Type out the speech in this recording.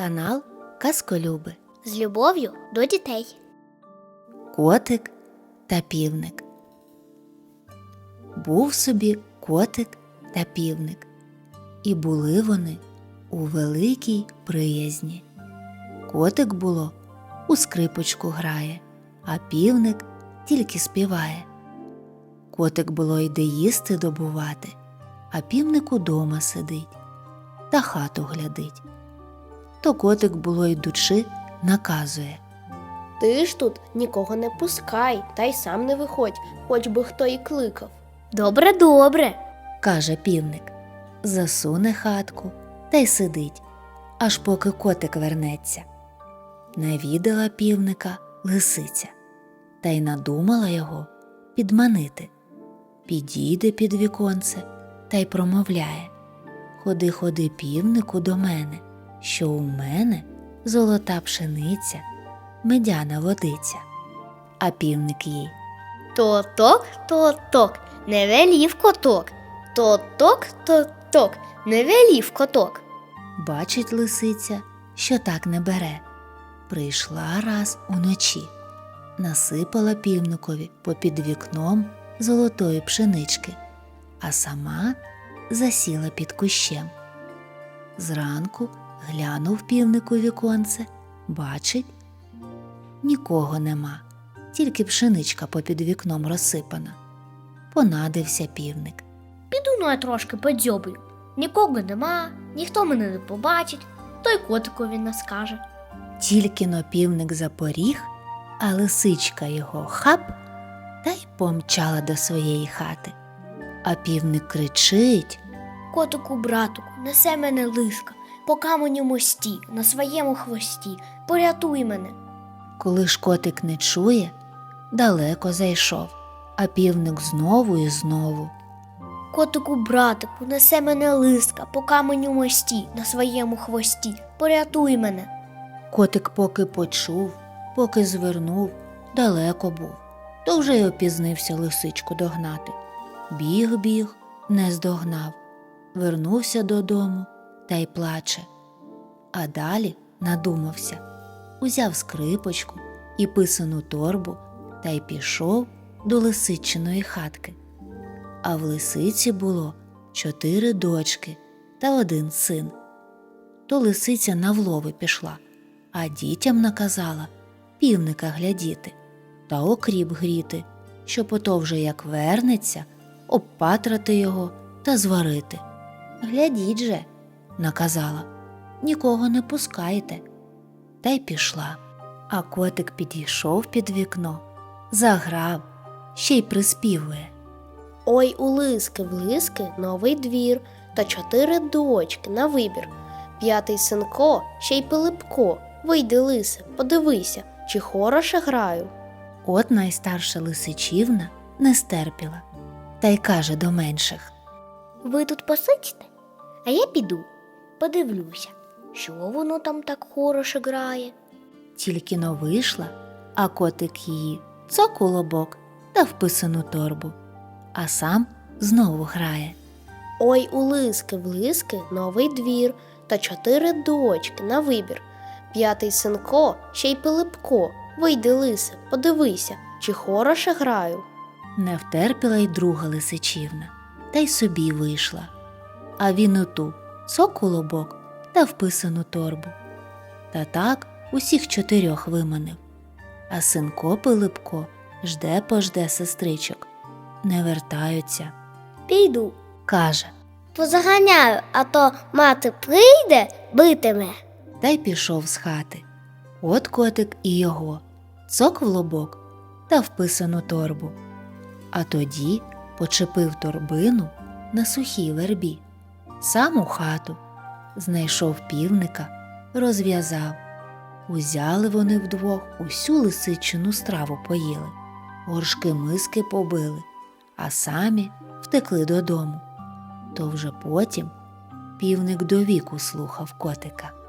Канал Казколюби. З любов'ю до дітей. Котик та півник. Був собі котик та півник, і були вони у великій приязні. Котик було у скрипочку грає, а півник тільки співає. Котик було йде їсти добувати, а півник удома сидить та хату глядить. То котик було йдучи, наказує. Ти ж тут нікого не пускай, та й сам не виходь, хоч би хто і кликав. Добре, добре. каже півник, засуне хатку та й сидить, аж поки котик вернеться. Навідала півника лисиця, та й надумала його підманити. Підійде під віконце та й промовляє Ходи, ходи, півнику, до мене, що у мене золота пшениця, медяна водиця. А півник їй То ток, то ток, не велів коток. То ток, то ток, не велів коток. Бачить лисиця, що так не бере. Прийшла раз уночі, насипала півникові попід вікном золотої пшенички, а сама засіла під кущем. Зранку глянув півник у віконце, бачить нікого нема, тільки пшеничка попід вікном розсипана. Понадився півник. Піду ну я трошки подзьобую. Нікого нема, ніхто мене не побачить, то й котикові не скаже. Тільки но півник запоріг, а лисичка його хап та й помчала до своєї хати. А півник кричить Котику, братику, несе мене лиска, по каменю мості, на своєму хвості, порятуй мене. коли ж котик не чує, далеко зайшов, а півник знову і знову. Котику, братику, несе мене лиска, по каменю мості, на своєму хвості, порятуй мене. Котик поки почув, поки звернув, далеко був, то вже й опізнився лисичку догнати. Біг, біг, не здогнав, вернувся додому та й плаче. А далі надумався, узяв скрипочку і писану торбу та й пішов до лисичиної хатки. А в лисиці було чотири дочки та один син. То лисиця на влови пішла, а дітям наказала півника глядіти та окріп гріти, щоб ото вже як вернеться, обпатрати його та зварити. Глядіть же, наказала, нікого не пускайте. Та й пішла. А котик підійшов під вікно, заграв, ще й приспівує. Ой, у лиски в лиски новий двір, та чотири дочки на вибір. П'ятий синко, ще й Пилипко. Вийди, лисе, подивися, чи хороше граю. От найстарша лисичівна не стерпіла та й каже до менших. Ви тут посидьте, а я піду, подивлюся, що воно там так хороше грає. Тільки но вийшла, а котик її цок у лобок та в писану торбу, а сам знову грає. Ой, у лиски в лиски новий двір, та чотири дочки на вибір. П'ятий синко, ще й Пилипко. Вийди, лисе, подивися, чи хороше граю. Не втерпіла й друга лисичівна, та й собі вийшла. А він оту цок у лобок та в писану торбу. Та так усіх чотирьох виманив. А синко Пилипко жде пожде сестричок. Не вертаються. Піду, Каже, позаганяю, а то мати прийде, битиме. та й пішов з хати. От котик і його, цок в лобок та в писану торбу. А тоді почепив торбину на сухій вербі, сам у хату, знайшов півника, розв'язав. Узяли вони вдвох усю лисичину страву поїли, горшки миски побили, а самі втекли додому. То вже потім півник до віку слухав котика.